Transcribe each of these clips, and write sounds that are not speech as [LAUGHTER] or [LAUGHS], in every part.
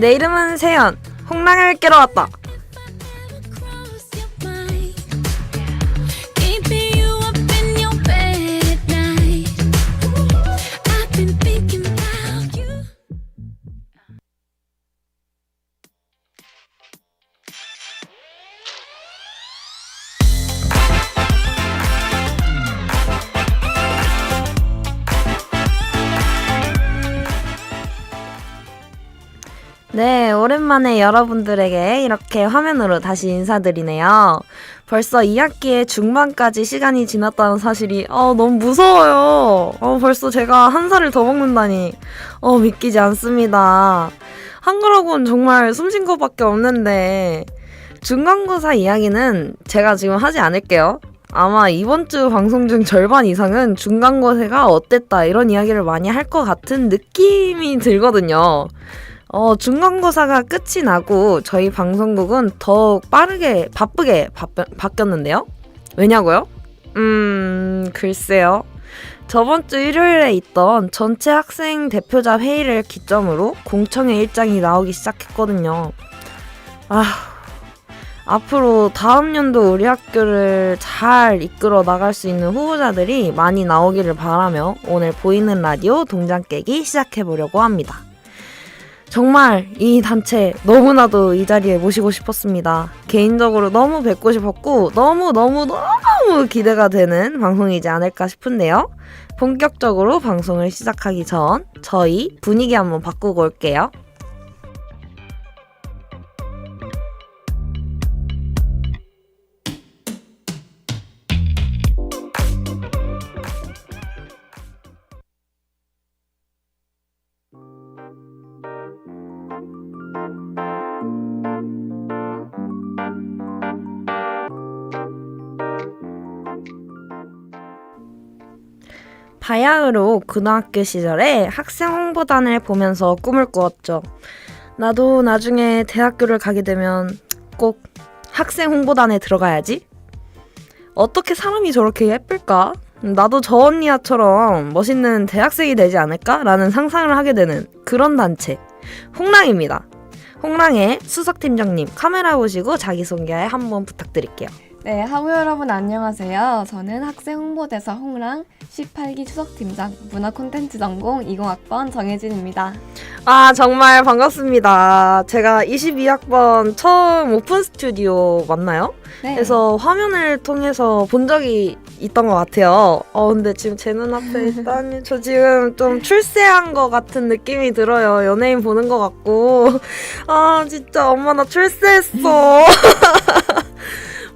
내 이름은 세연. 홍랑을 깨러 왔다. 네, 오랜만에 여러분들에게 이렇게 화면으로 다시 인사드리네요. 벌써 2학기의 중반까지 시간이 지났다는 사실이 어, 너무 무서워요. 어, 벌써 제가 한 살을 더 먹는다니 어, 믿기지 않습니다. 한글학원 정말 숨쉰 것밖에 없는데 중간고사 이야기는 제가 지금 하지 않을게요. 아마 이번 주 방송 중 절반 이상은 중간고사가 어땠다 이런 이야기를 많이 할 것 같은 느낌이 들거든요. 어, 중간고사가 끝이 나고 저희 방송국은 더욱 빠르게 바쁘게 바, 바뀌었는데요. 왜냐고요? 음, 글쎄요. 저번 주 일요일에 있던 전체 학생 대표자 회의를 기점으로 공청회 일정이 나오기 시작했거든요. 아, 앞으로 다음 연도 우리 학교를 잘 이끌어 나갈 수 있는 후보자들이 많이 나오기를 바라며 오늘 보이는 라디오 동장 깨기 시작해 보려고 합니다. 정말 이 단체 너무나도 이 자리에 모시고 싶었습니다. 개인적으로 너무 뵙고 싶었고 너무너무 너무 기대가 되는 방송이지 않을까 싶은데요. 본격적으로 방송을 시작하기 전 저희 분위기 한번 바꾸고 올게요. 바야흐로 고등학교 시절에 학생 홍보단을 보면서 꿈을 꾸었죠. 나도 나중에 대학교를 가게 되면 꼭 학생 홍보단에 들어가야지. 어떻게 사람이 저렇게 예쁠까? 나도 저 언니야처럼 멋있는 대학생이 되지 않을까? 라는 상상을 하게 되는 그런 단체. 홍랑입니다. 홍랑의 수석팀장님 카메라 보시고 자기소개 한번 부탁드릴게요. 네, 학우 여러분 안녕하세요. 저는 학생 홍보대사 홍랑 18기 추석팀장 문화 콘텐츠 전공 20학번 정혜진입니다. 아, 정말 반갑습니다. 제가 22학번 처음 오픈 스튜디오 맞나요? 네. 그래서 화면을 통해서 본 적이 있던 것 같아요. 어, 근데 지금 제 눈앞에 [LAUGHS] 있다니, 저 지금 좀 출세한 것 같은 느낌이 들어요. 연예인 보는 것 같고. 아, 진짜 엄마 나 출세했어. [LAUGHS]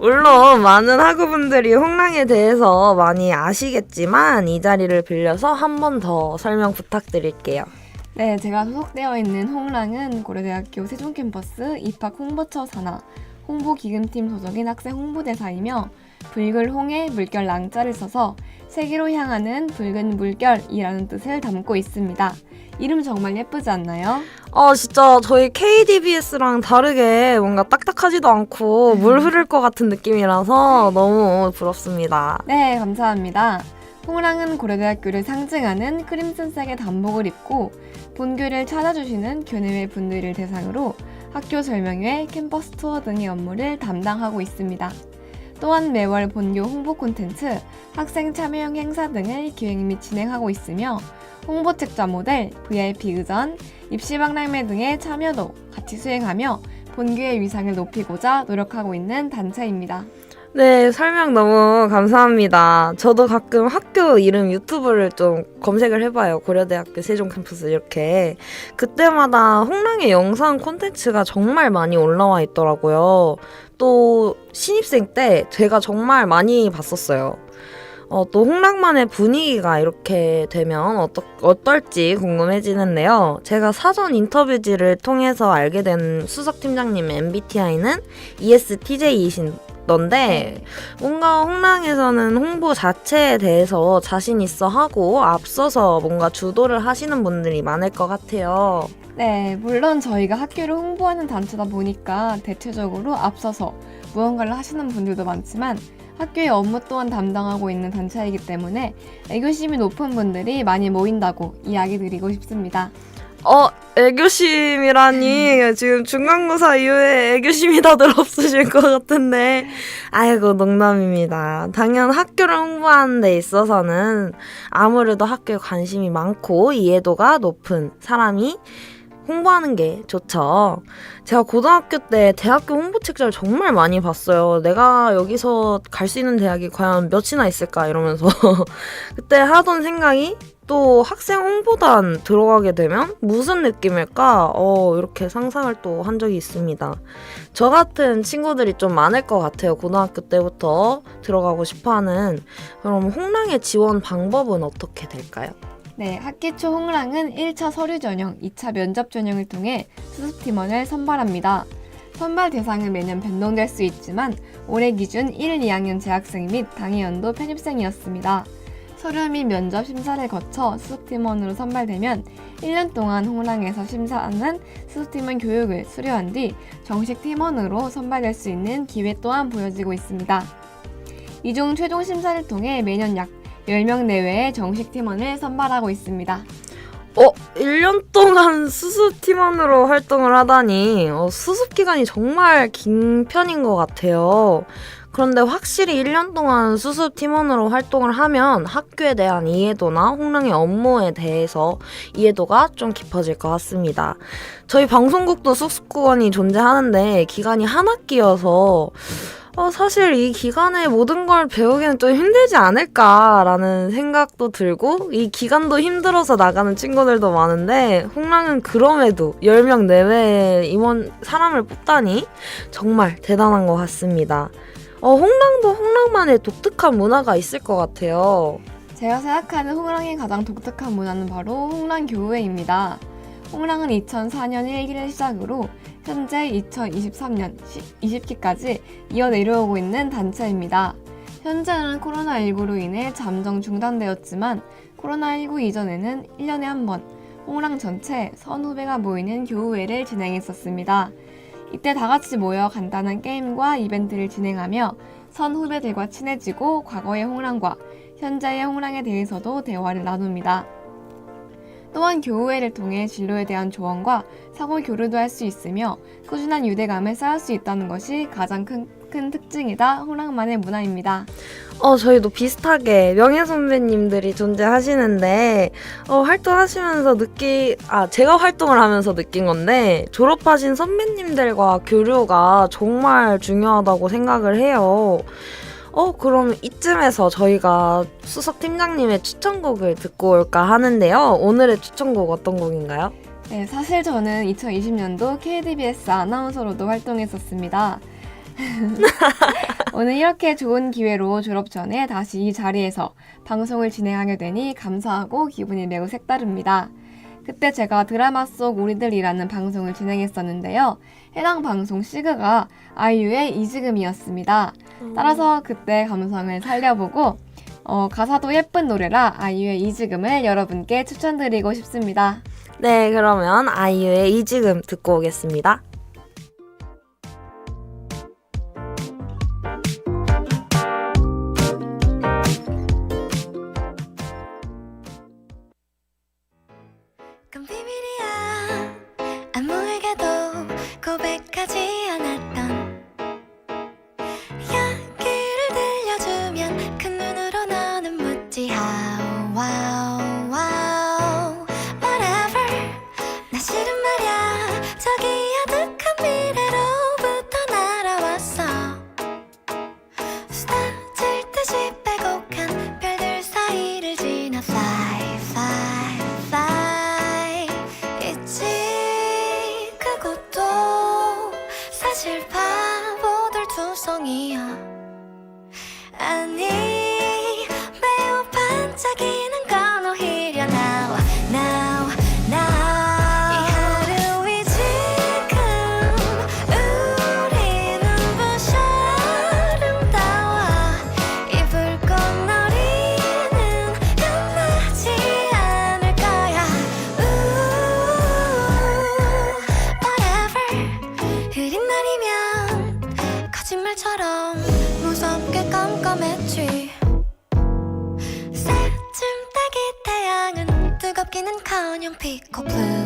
물론 많은 학우분들이 홍랑에 대해서 많이 아시겠지만 이 자리를 빌려서 한 번 더 설명 부탁드릴게요. 네, 제가 소속되어 있는 홍랑은 고려대학교 세종 캠퍼스 입학 홍보처 산하 홍보 기금팀 소속인 학생 홍보대사이며 붉을 홍에 물결 랑자를 써서 세계로 향하는 붉은 물결이라는 뜻을 담고 있습니다. 이름 정말 예쁘지 않나요? 아 진짜 저희 KDBS랑 다르게 뭔가 딱딱하지도 않고 물 흐를 것 같은 느낌이라서 너무 부럽습니다. 네, 감사합니다. 홍랑은 고려대학교를 상징하는 크림슨색의 단복을 입고 본교를 찾아주시는 교내외 분들을 대상으로 학교 설명회, 캠퍼스 투어 등의 업무를 담당하고 있습니다. 또한 매월 본교 홍보 콘텐츠, 학생 참여형 행사 등을 기획 및 진행하고 있으며 홍보 책자 모델, VIP 의전, 입시 박람회 등의 참여도 같이 수행하며 본교의 위상을 높이고자 노력하고 있는 단체입니다. 네 설명 너무 감사합니다. 저도 가끔 학교 이름 유튜브를 좀 검색을 해봐요. 고려대학교 세종 캠퍼스 이렇게 그때마다 홍랑의 영상 콘텐츠가 정말 많이 올라와 있더라고요. 또 신입생 때 제가 정말 많이 봤었어요. 어, 또 홍랑만의 분위기가 이렇게 되면 어떠, 어떨지 궁금해지는데요. 제가 사전 인터뷰지를 통해서 알게 된 수석팀장님 MBTI는 ESTJ이신 던데 뭔가 홍랑에서는 홍보 자체에 대해서 자신 있어 하고 앞서서 뭔가 주도를 하시는 분들이 많을 것 같아요. 네, 물론 저희가 학교를 홍보하는 단체다 보니까 대체적으로 앞서서 무언가를 하시는 분들도 많지만 학교의 업무 또한 담당하고 있는 단체이기 때문에 애교심이 높은 분들이 많이 모인다고 이야기 드리고 싶습니다. 어, 애교심이라니. 지금 중간고사 이후에 애교심이 다들 없으실 것 같은데. 아이고, 농담입니다. 당연 학교를 홍보하는 데 있어서는 아무래도 학교에 관심이 많고 이해도가 높은 사람이 홍보하는 게 좋죠. 제가 고등학교 때 대학교 홍보 책자를 정말 많이 봤어요. 내가 여기서 갈 수 있는 대학이 과연 몇이나 있을까 이러면서 [LAUGHS] 그때 하던 생각이 또 학생 홍보단 들어가게 되면 무슨 느낌일까? 어, 이렇게 상상을 또 한 적이 있습니다. 저 같은 친구들이 좀 많을 것 같아요. 고등학교 때부터 들어가고 싶어 하는. 그럼 홍랑의 지원 방법은 어떻게 될까요? 네, 학기 초 홍랑은 1차 서류 전형, 2차 면접 전형을 통해 수습팀원을 선발합니다. 선발 대상은 매년 변동될 수 있지만 올해 기준 1, 2학년 재학생 및 당해 연도 편입생이었습니다. 서류 및 면접 심사를 거쳐 수습팀원으로 선발되면 1년 동안 홍랑에서 심사하는 수습팀원 교육을 수료한 뒤 정식 팀원으로 선발될 수 있는 기회 또한 보여지고 있습니다. 이중 최종 심사를 통해 매년 약 10명 내외의 정식 팀원을 선발하고 있습니다. 어, 1년 동안 수습팀원으로 활동을 하다니, 어, 수습기간이 정말 긴 편인 것 같아요. 그런데 확실히 1년 동안 수습팀원으로 활동을 하면 학교에 대한 이해도나 홍랑의 업무에 대해서 이해도가 좀 깊어질 것 같습니다. 저희 방송국도 수습구간이 존재하는데 기간이 한 학기여서 어, 사실 이 기간에 모든 걸 배우기는 좀 힘들지 않을까라는 생각도 들고 이 기간도 힘들어서 나가는 친구들도 많은데 홍랑은 그럼에도 10명 내외의 임원 사람을 뽑다니 정말 대단한 것 같습니다. 어, 홍랑도 홍랑만의 독특한 문화가 있을 것 같아요. 제가 생각하는 홍랑의 가장 독특한 문화는 바로 홍랑 교우회입니다. 홍랑은 2004년 1기를 시작으로 현재 2023년 20기까지 이어 내려오고 있는 단체입니다. 현재는 코로나19로 인해 잠정 중단되었지만 코로나19 이전에는 1년에 한 번 홍랑 전체 선후배가 모이는 교우회를 진행했었습니다. 이때 다 같이 모여 간단한 게임과 이벤트를 진행하며 선후배들과 친해지고 과거의 홍랑과 현재의 홍랑에 대해서도 대화를 나눕니다. 또한 교우회를 통해 진로에 대한 조언과 사고 교류도 할 수 있으며 꾸준한 유대감을 쌓을 수 있다는 것이 가장 큰, 큰 특징이다 홍랑만의 문화입니다. 어, 저희도 비슷하게 명예 선배님들이 존재하시는데, 어, 활동하시면서 느끼, 아, 제가 활동을 하면서 느낀 건데, 졸업하신 선배님들과 교류가 정말 중요하다고 생각을 해요. 어, 그럼 이쯤에서 저희가 수석 팀장님의 추천곡을 듣고 올까 하는데요. 오늘의 추천곡 어떤 곡인가요? 네, 사실 저는 2020년도 KDBS 아나운서로도 활동했었습니다. [LAUGHS] 오늘 이렇게 좋은 기회로 졸업 전에 다시 이 자리에서 방송을 진행하게 되니 감사하고 기분이 매우 색다릅니다. 그때 제가 드라마 속 우리들이라는 방송을 진행했었는데요. 해당 방송 시그가 아이유의 이지금이었습니다. 따라서 그때 감성을 살려보고 어, 가사도 예쁜 노래라 아이유의 이지금을 여러분께 추천드리고 싶습니다. 네, 그러면 아이유의 이지금 듣고 오겠습니다. 거짓말처럼 무섭게 깜깜했지. 새쯤 따기 태양은 뜨겁기는 커녕 피코 블루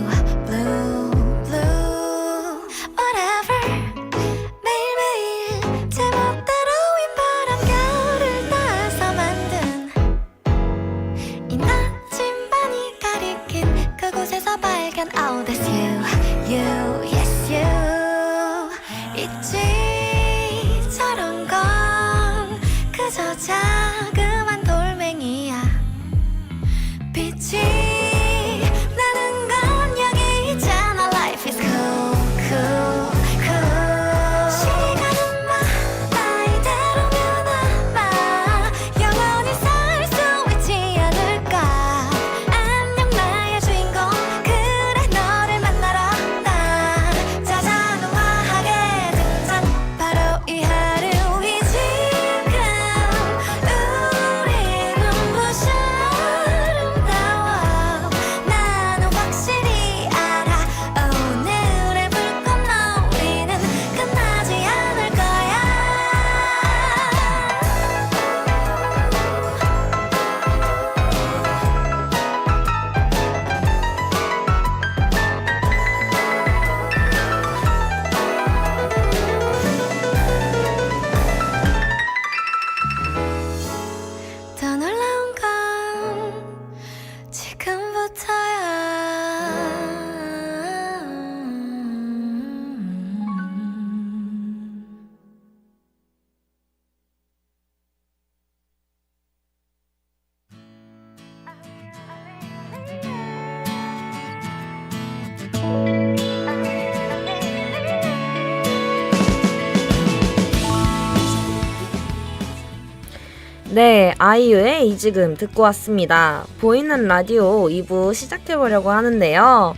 네, 아이유의 이 지금 듣고 왔습니다. 보이는 라디오 2부 시작해보려고 하는데요.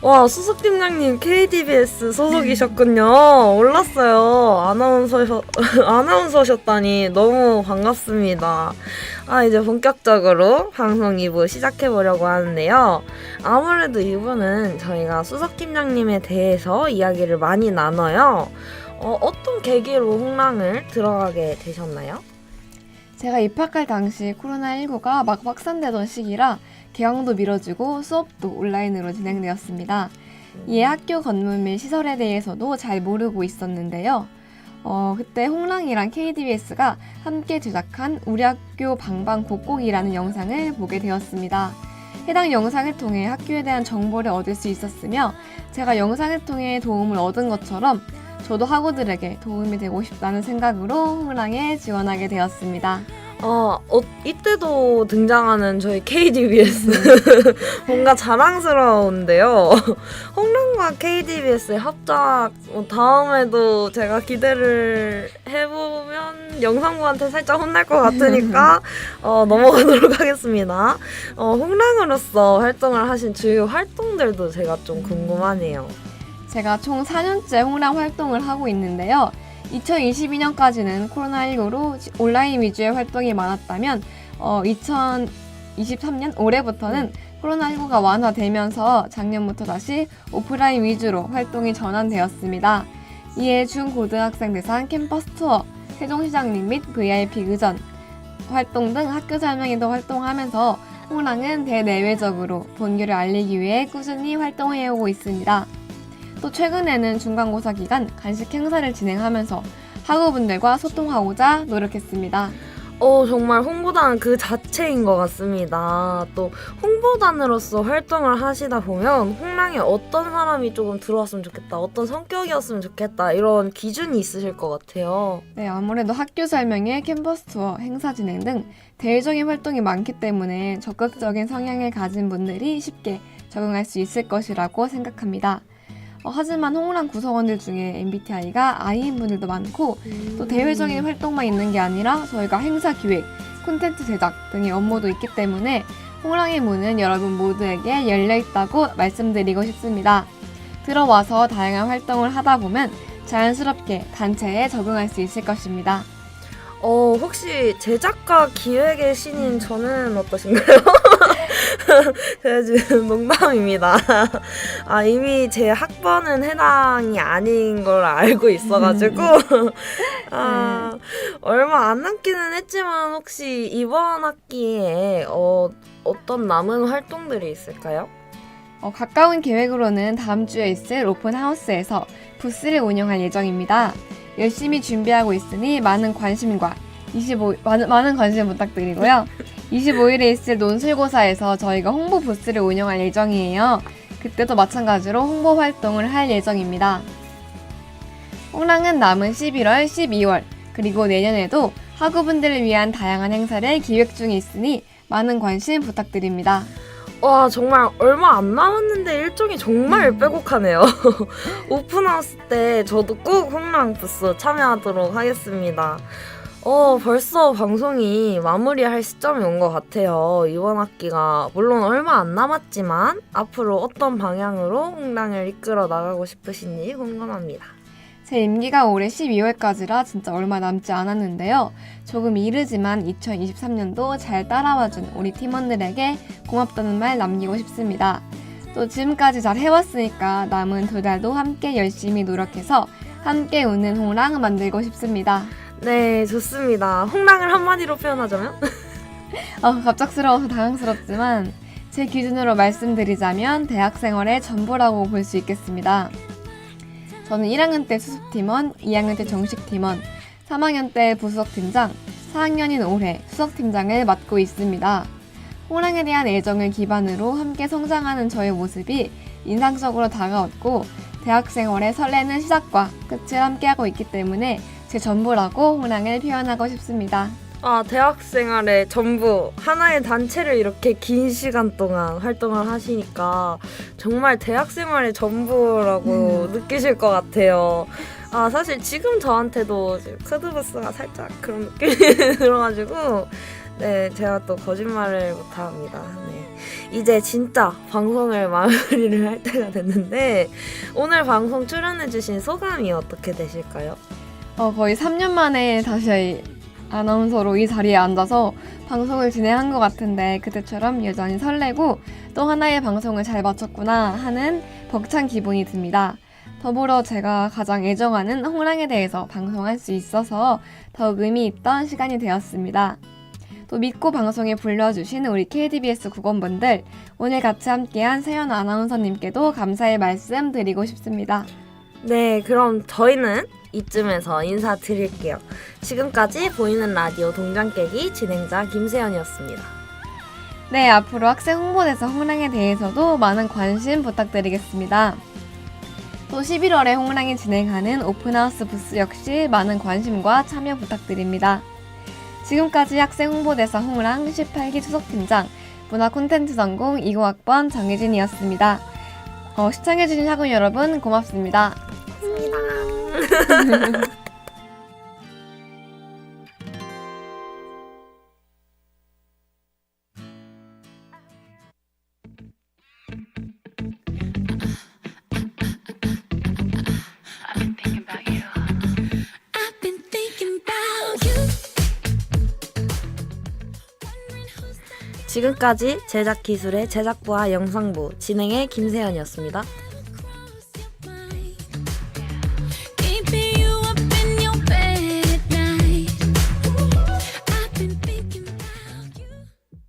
와, 수석팀장님 KDBS 소속이셨군요. [LAUGHS] 몰랐어요. 아나운서셔, [LAUGHS] 아나운서셨다니 너무 반갑습니다. 아, 이제 본격적으로 방송 2부 시작해보려고 하는데요. 아무래도 2부는 저희가 수석팀장님에 대해서 이야기를 많이 나눠요. 어, 어떤 계기로 홍랑을 들어가게 되셨나요? 제가 입학할 당시 코로나19가 막 확산되던 시기라 개강도 미뤄지고 수업도 온라인으로 진행되었습니다. 이에 학교 건물 및 시설에 대해서도 잘 모르고 있었는데요. 어, 그때 홍랑이랑 KDBS가 함께 제작한 우리 학교 방방 곡곡이라는 영상을 보게 되었습니다. 해당 영상을 통해 학교에 대한 정보를 얻을 수 있었으며 제가 영상을 통해 도움을 얻은 것처럼 저도 학우들에게 도움이 되고 싶다는 생각으로 홍랑에 지원하게 되었습니다. 어, 어, 이때도 등장하는 저희 KDBS [LAUGHS] 뭔가 자랑스러운데요. [LAUGHS] 홍랑과 KDBS의 합작 어, 다음에도 제가 기대를 해보면 영상부한테 살짝 혼날 것 같으니까 [LAUGHS] 어, 넘어가도록 하겠습니다. 어, 홍랑으로서 활동을 하신 주요 활동들도 제가 좀 궁금하네요. 제가 총 4년째 홍랑 활동을 하고 있는데요. 2022년까지는 코로나19로 온라인 위주의 활동이 많았다면 어, 2023년 올해부터는 코로나19가 완화되면서 작년부터 다시 오프라인 위주로 활동이 전환되었습니다. 이에 중고등학생 대상 캠퍼스 투어, 세종시장님 및 VIP 의전 활동 등 학교 설명회도 활동하면서 홍랑은 대내외적으로 본교를 알리기 위해 꾸준히 활동해오고 있습니다. 또 최근에는 중간고사 기간 간식 행사를 진행하면서 학우분들과 소통하고자 노력했습니다. 어, 정말 홍보단 그 자체인 것 같습니다. 또 홍보단으로서 활동을 하시다 보면 홍랑에 어떤 사람이 조금 들어왔으면 좋겠다, 어떤 성격이었으면 좋겠다 이런 기준이 있으실 것 같아요. 네, 아무래도 학교 설명회, 캠퍼스 투어, 행사 진행 등 대외적인 활동이 많기 때문에 적극적인 성향을 가진 분들이 쉽게 적응할 수 있을 것이라고 생각합니다. 어, 하지만 홍랑 구성원들 중에 MBTI가 I인 분들도 많고 또 대외적인 활동만 있는 게 아니라 저희가 행사 기획, 콘텐츠 제작 등의 업무도 있기 때문에 홍랑의 문은 여러분 모두에게 열려 있다고 말씀드리고 싶습니다. 들어와서 다양한 활동을 하다 보면 자연스럽게 단체에 적응할 수 있을 것입니다. 어, 혹시 제작과 기획의 신인 저는 어떠신가요? [LAUGHS] 제가 지금 농담입니다. 아, 이미 제 학번은 해당이 아닌 걸 알고 있어가지고. [LAUGHS] 아, 얼마 안 남기는 했지만 혹시 이번 학기에 어, 어떤 남은 활동들이 있을까요? 어, 가까운 계획으로는 다음 주에 있을 오픈 하우스에서 부스를 운영할 예정입니다. 열심히 준비하고 있으니 많은 관심과 25 많은, 많은 관심 부탁드리고요. 25일에 있을 논술고사에서 저희가 홍보 부스를 운영할 예정이에요. 그때도 마찬가지로 홍보 활동을 할 예정입니다. 홍랑은 남은 11월, 12월, 그리고 내년에도 학우분들을 위한 다양한 행사를 기획 중에 있으니 많은 관심 부탁드립니다. 와 정말 얼마 안 남았는데 일정이 정말 빼곡하네요. [LAUGHS] 오픈하우스 때 저도 꼭 홍랑 부스 참여하도록 하겠습니다. 어 벌써 방송이 마무리할 시점이 온 것 같아요. 이번 학기가 물론 얼마 안 남았지만 앞으로 어떤 방향으로 홍랑을 이끌어 나가고 싶으신지 궁금합니다. 제 임기가 올해 12월까지라 진짜 얼마 남지 않았는데요. 조금 이르지만 2023년도 잘 따라와준 우리 팀원들에게 고맙다는 말 남기고 싶습니다. 또 지금까지 잘 해왔으니까 남은 두 달도 함께 열심히 노력해서 함께 웃는 홍랑을 만들고 싶습니다. 네 좋습니다. 홍랑을 한마디로 표현하자면 어, 갑작스러워서 당황스럽지만 제 기준으로 말씀드리자면 대학 생활의 전부라고 볼 수 있겠습니다. 저는 1학년 때 수습팀원, 2학년 때 정식팀원, 3학년 때 부수석팀장, 4학년인 올해 수석팀장을 맡고 있습니다. 호랑에 대한 애정을 기반으로 함께 성장하는 저의 모습이 인상적으로 다가왔고 대학 생활의 설레는 시작과 끝을 함께하고 있기 때문에 제 전부라고 호랑을 표현하고 싶습니다. 아, 대학 생활의 전부 하나의 단체를 이렇게 긴 시간 동안 활동을 하시니까 정말 대학 생활의 전부라고 느끼실 것 같아요. 아 사실 지금 저한테도 지금 크드부스가 살짝 그런 느낌이 [LAUGHS] 들어가지고 네 제가 또 거짓말을 못합니다. 네 이제 진짜 방송을 마무리를 할 때가 됐는데 오늘 방송 출연해주신 소감이 어떻게 되실까요? 어, 거의 3년 만에 다시 아나운서로 이 자리에 앉아서 방송을 진행한 것 같은데 그때처럼 여전히 설레고 또 하나의 방송을 잘 마쳤구나 하는 벅찬 기분이 듭니다. 더불어 제가 가장 애정하는 홍랑에 대해서 방송할 수 있어서 더욱 의미 있던 시간이 되었습니다. 또 믿고 방송에 불러주신 우리 KDBS 국원분들 오늘 같이 함께한 세연 아나운서님께도 감사의 말씀 드리고 싶습니다. 네 그럼 저희는 이쯤에서 인사드릴게요. 지금까지 보이는 라디오 동장 깨기 진행자 김세연이었습니다. 네, 앞으로 학생 홍보대사 홍랑에 대해서도 많은 관심 부탁드리겠습니다. 또 11월에 홍랑이 진행하는 오픈하우스 부스 역시 많은 관심과 참여 부탁드립니다. 지금까지 학생 홍보대사 홍랑 18기 추석팀장 문화 콘텐츠 전공 20학번 정혜진이었습니다. 어, 시청해주신 학우 여러분 고맙습니다. I've been thinking about you. 지금까지 제작 기술의 제작부와 영상부 진행의 김세연이었습니다.